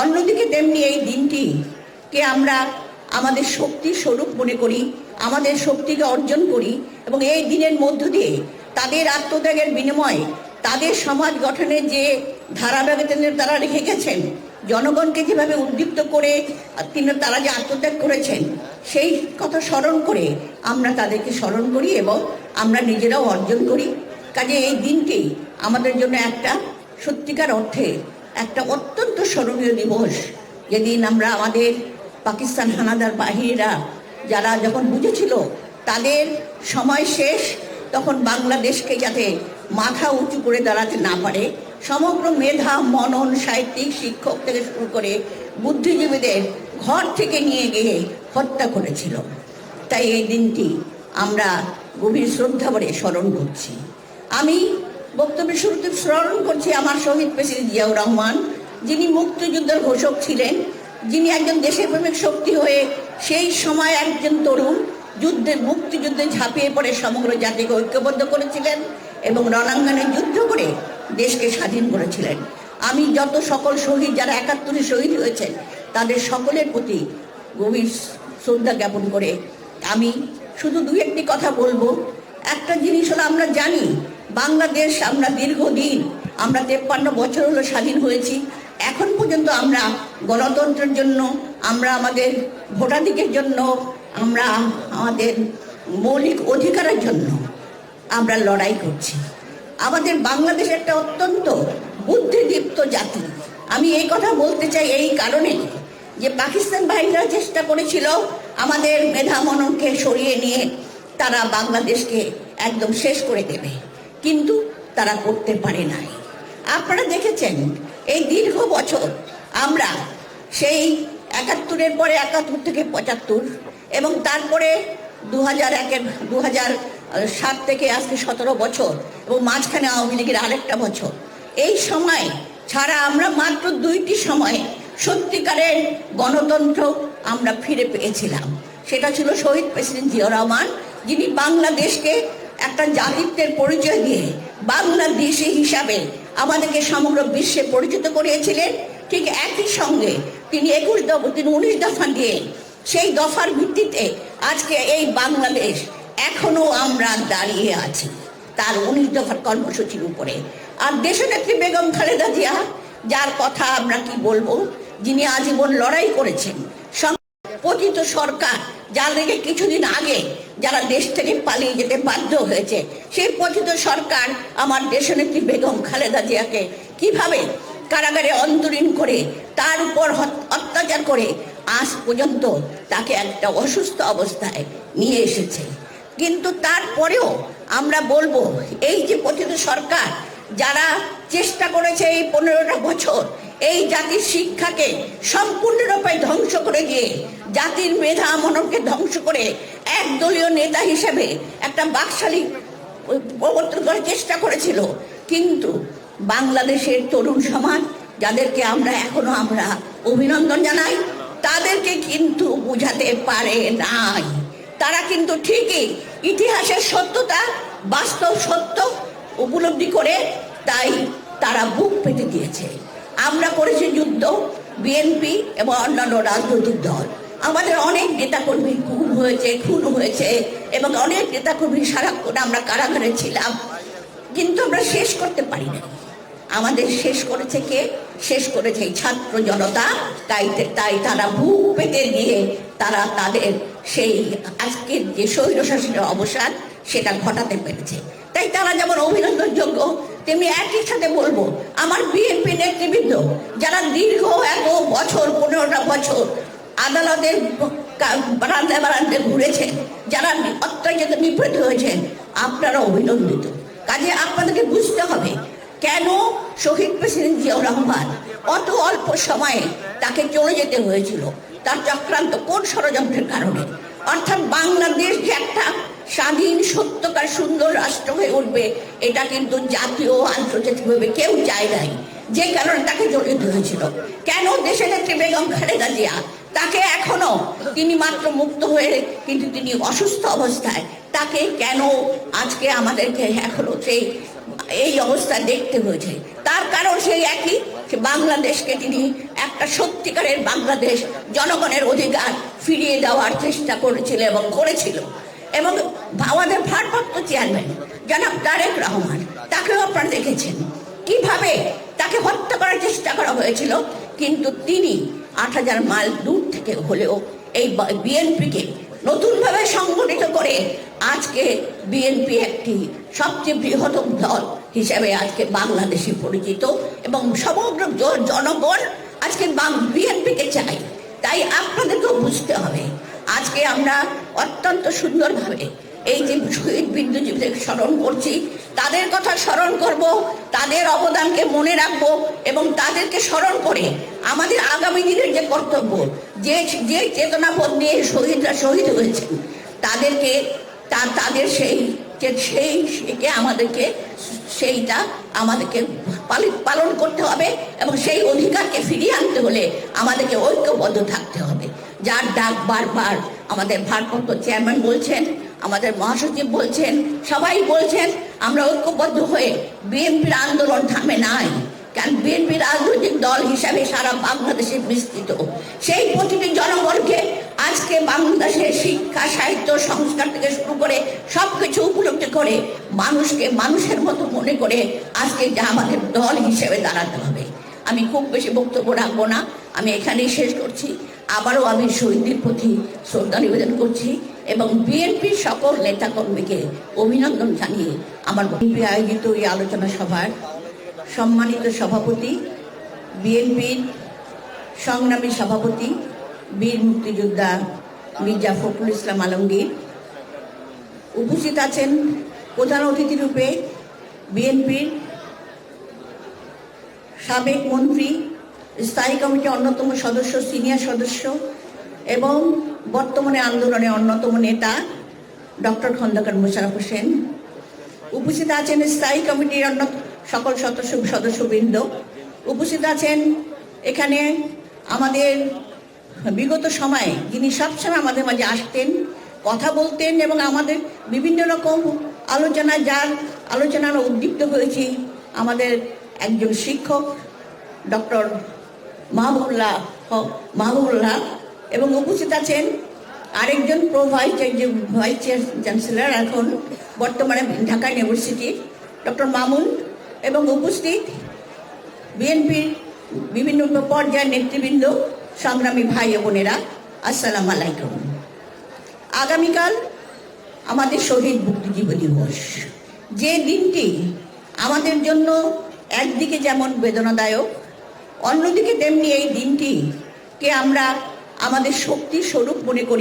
অন্যদিকে তেমনি এই দিনটিকে আমরা আমাদের শক্তির স্বরূপ মনে করি, আমাদের শক্তিকে অর্জন করি এবং এই দিনের মধ্য দিয়ে তাদের আত্মত্যাগের বিনিময়ে তাদের সমাজ গঠনের যে ধারাবাহিকতা তারা রেখে গেছেন, জনগণকে যেভাবে উদ্দীপ্ত করে তিনি তারা যে আত্মত্যাগ করেছেন, সেই কথা স্মরণ করে আমরা তাদেরকে স্মরণ করি এবং আমরা নিজেরাও অর্জন করি। কাজে এই দিনটি আমাদের জন্য একটা সত্যিকার অর্থে একটা অত্যন্ত স্মরণীয় দিবস। যেদিন আমরা আমাদের পাকিস্তান হানাদার বাহিনীরা, যারা যখন বুঝেছিল তাদের সময় শেষ, তখন বাংলাদেশকে যাতে মাথা উঁচু করে দাঁড়াতে না পারে, সমগ্র মেধা, মনন, সাহিত্যিক, শিক্ষক থেকে শুরু করে বুদ্ধিজীবীদের ঘর থেকে নিয়ে গিয়ে হত্যা করেছিল। তাই এই দিনটি আমরা গভীর শ্রদ্ধা ভরে স্মরণ করছি। আমি বক্তব্যের শুরুতে স্মরণ করছি আমার শহীদ প্রেসিডেন্ট জিয়াউর রহমান, যিনি মুক্তিযুদ্ধের ঘোষক ছিলেন, যিনি একজন দেশপ্রেমিক শক্তি হয়ে সেই সময় একজন তরুণ যুদ্ধে, মুক্তিযুদ্ধে ঝাঁপিয়ে পড়ে সমগ্র জাতিকে ঐক্যবদ্ধ করেছিলেন এবং রণাঙ্গনে যুদ্ধ করে দেশকে স্বাধীন করেছিলেন। আমি যত সকল শহীদ, যারা একাত্তরে শহীদ হয়েছেন, তাদের সকলের প্রতি গভীর শ্রদ্ধা জ্ঞাপন করে আমি শুধু দু একটি কথা বলব। একটা জিনিস হলো আমরা জানি বাংলাদেশ আমরা দীর্ঘদিন, আমরা তেপ্পান্ন বছর হলো স্বাধীন হয়েছি। এখন পর্যন্ত আমরা গণতন্ত্রের জন্য, আমরা আমাদের ভোটাধিকের জন্য, আমরা আমাদের মৌলিক অধিকারের জন্য আমরা লড়াই করছি। আমাদের বাংলাদেশ একটা অত্যন্ত বুদ্ধিদীপ্ত জাতি। আমি এই কথা বলতে চাই এই কারণে যে পাকিস্তান বাহিনীরা চেষ্টা করেছিল আমাদের মেধা মননকে সরিয়ে নিয়ে তারা বাংলাদেশকে একদম শেষ করে দেবে। কিন্তু তারা করতে পারে নাই। আপনারা দেখেছেন, এই দীর্ঘ বছর আমরা সেই একাত্তরের পরে একাত্তর থেকে পঁচাত্তর এবং তারপরে দু হাজার একের দু হাজার সাত থেকে আজকে সতেরো বছর এবং মাঝখানে আওয়ামী লীগের আরেকটা বছর। এই সময় ছাড়া আমরা মাত্র দুইটি সময়ে সত্যিকারের গণতন্ত্র আমরা ফিরে পেয়েছিলাম। সেটা ছিল শহীদ প্রেসিডেন্ট জিয়াউর রহমান, যিনি বাংলাদেশকে একটা জাতিত্বের পরিচয় দিয়ে বাংলাদেশি হিসাবে আমাদেরকে সমগ্র বিশ্বে পরিচিত করিয়েছিলেন। ঠিক একই সঙ্গে তিনি একুশ দফা, তিনি উনিশ দফা দিয়ে সেই দফার ভিত্তিতে আজকে এই বাংলাদেশ এখনও আমরা দাঁড়িয়ে আছি। তার উনিশ দফার কর্মসূচির উপরে। আর দেশনেত্রী বেগম খালেদা জিয়া, যার কথা আমরা কি বলব, যিনি আজীবন লড়াই করেছেন পতিত সরকার, যার থেকে কিছুদিন আগে যারা দেশ থেকে পালিয়ে যেতে বাধ্য হয়েছে, সেই পতিত সরকার আমার দেশনেত্রী বেগম খালেদা জিয়াকে কীভাবে কারাগারে অন্তরীণ করে, তার উপর অত্যাচার করে, আজ পর্যন্ত তাকে একটা অসুস্থ অবস্থায় নিয়ে এসেছে। কিন্তু তারপরেও আমরা বলব, এই যে পতিত সরকার, যারা চেষ্টা করেছে এই পনেরোটা বছর এই জাতির শিক্ষাকে সম্পূর্ণরূপে ধ্বংস করে দিয়ে জাতির মেধা মনকে ধ্বংস করে একদলীয় নেতা হিসেবে একটা বাকশালী প্রবর্তন করার চেষ্টা করেছিল। কিন্তু বাংলাদেশের তরুণ সমাজ, যাদেরকে আমরা এখনও আমরা অভিনন্দন জানাই, তাদেরকে কিন্তু বুঝাতে পারে নাই। তারা কিন্তু ঠিকই ইতিহাসের সত্যতা, বাস্তব সত্য উপলব্ধি করে তাই তারা বুক পেতে দিয়েছে। আমরা করেছি যুদ্ধ বিএনপি এবং অন্যান্য রাজনৈতিক দল। আমাদের অনেক নেতাকর্মী খুন হয়েছে খুন হয়েছে এবং অনেক নেতাকর্মী সারাক্ষণ আমরা কারাগারে ছিলাম। কিন্তু আমরা শেষ করতে পারি না আমাদের শেষ করেছে কে? শেষ করেছে এই ছাত্র জনতা। তাই তাই তারা বুক পেতে গিয়ে তারা তাদের সেই আজকের যে স্বৈরশাসনের অবসান, সেটা ঘটাতে পেরেছে। তাই তারা যেমন অভিনন্দনযোগ্য তেমনি একই সাথে বলব, আমার বিএনপি নেতৃবৃন্দ, যারা দীর্ঘ এত বছর, পনেরোটা বছর আদালতের বারান্দে বারান্দে ঘুরেছে, যারা অত্যাচারিত নিপীড়িত হয়েছেন আপনারা অভিনন্দিত। কাজে আপনাদেরকে বুঝতে হবে, কেন শহীদ প্রেসিডেন্ট জিয়াউর রহমান অত অল্প সময়ে তাকে চলে যেতে হয়েছিল, তার চক্রান্ত কোন ষড়যন্ত্রের কারণে? অর্থাৎ বাংলাদেশ যে একটা স্বাধীন সত্যকার সুন্দর রাষ্ট্র হয়ে উঠবে, এটা কিন্তু জাতীয় আন্তর্জাতিকভাবে কেউ চায় নাই। যে কারণে তাকে জড়িত হয়েছিল। কেন দেশের নেত্রী বেগম খালেদা জিয়া? তাকে এখনও তিনি মাত্র মুক্ত হয়ে কিন্তু তিনি অসুস্থ অবস্থায়, তাকে কেন আজকে আমাদেরকে এখনও সেই, এই অবস্থা দেখতে হয়েছে? তার কারণ সেই একই বাংলাদেশকে তিনি একটা সত্যিকারের বাংলাদেশ, জনগণের অধিকার ফিরিয়ে দেওয়ার চেষ্টা করেছিল এবং করেছিল। এবং আমাদের ভারপ্রাপ্ত চেয়ারম্যান, জনাব তারেক রহমান, তাকেও আপনারা দেখেছেন। কীভাবে তাকে হত্যা করার চেষ্টা করা হয়েছিল, কিন্তু তিনি আট হাজার মাইল দূর থেকে হলেও এই বিএনপিকে নতুনভাবে সংগঠিত করে আজকে বিএনপি একটি সবচেয়ে বৃহত্তম দল হিসেবে আজকে বাংলাদেশে পরিচিত এবং সমগ্র জনগণ আজকে বিএনপিকে চাই তাই আপনাদেরকেও বুঝতে হবে আজকে আমরা অত্যন্ত সুন্দরভাবে এই যে শহীদ বিদ্যুৎজীবীদের স্মরণ করছি, তাদের কথা স্মরণ করব, তাদের অবদানকে মনে রাখব এবং তাদেরকে স্মরণ করে আমাদের আগামী দিনের যে কর্তব্য, যে যে চেতনাবোধ নিয়ে শহীদরা শহীদ হয়েছেন, তাদেরকে তা তাদের সেই সেই আমাদেরকে সেইটা আমাদেরকে পালন করতে হবে এবং সেই অধিকারকে ফিরিয়ে আনতে হলে আমাদেরকে ঐক্যবদ্ধ থাকতে হবে। যার ডাক বারবার আমাদের ভারপ্রাপ্ত চেয়ারম্যান বলছেন, আমাদের মহাসচিব বলছেন, সবাই বলছেন, আমরা ঐক্যবদ্ধ হয়ে বিএনপির আন্দোলন থামে নাই। কারণ বিএনপি রাজনৈতিক দল হিসাবে সারা বাংলাদেশে বিস্তৃত। সেই প্রতিটি জনগণকে আজকে বাংলাদেশের শিক্ষা, সাহিত্য, সংস্কার থেকে শুরু করে সব কিছু উপলব্ধি করে মানুষকে মানুষের মতো মনে করে আজকে যা আমাদের দল হিসেবে দাঁড়াতে হবে। আমি খুব বেশি বক্তব্য রাখব না। আমি এখানেই শেষ করছি। আবারও আমি শহীদদের প্রতি শ্রদ্ধা নিবেদন করছি এবং বিএনপির সকল নেতাকর্মীকে অভিনন্দন জানিয়ে আমার বিএনপি আয়োজিত এই আলোচনা সভার সম্মানিত সভাপতি, বিএনপির সংগ্রামী সভাপতি বীর মুক্তিযোদ্ধা মির্জা ফখরুল ইসলাম আলমগীর উপস্থিত আছেন প্রধান অতিথি রূপে বিএনপির সাবেক মন্ত্রী, স্থায়ী কমিটির অন্যতম সদস্য, সিনিয়র সদস্য এবং বর্তমানে আন্দোলনে অন্যতম নেতা ডক্টর খন্দকার মোশারফ হোসেন। উপস্থিত আছেন স্থায়ী কমিটির অন্য সকল সদস্য সদস্যবৃন্দ। উপস্থিত আছেন এখানে আমাদের বিগত সময়ে যিনি সবসময় আমাদের মাঝে আসতেন, কথা বলতেন এবং আমাদের বিভিন্ন রকম আলোচনা, যার আলোচনা আমরা উদ্দীপ্ত হয়েছি আমাদের একজন শিক্ষক, ডক্টর মাহবুল্লাহ মাহবুল্লাহ এবং উপস্থিত আছেন আরেকজন প্রো ভাইস ভাইস চ্যান্সেলর এখন বর্তমানে ঢাকা ইউনিভার্সিটির ডক্টর মামুন, এবং উপস্থিত বিএনপির বিভিন্ন পর্যায়ের নেতৃবৃন্দ সংগ্রামী ভাই বোনেরা, আসসালাম আলাইকুম। আগামীকাল আমাদের শহীদ বুদ্ধিজীবী দিবস। যে দিনটি আমাদের জন্য একদিকে যেমন বেদনাদায়ক, অন্যদিকে তেমনি এই দিনটিকে আমরা আমাদের শক্তির স্বরূপ মনে করি।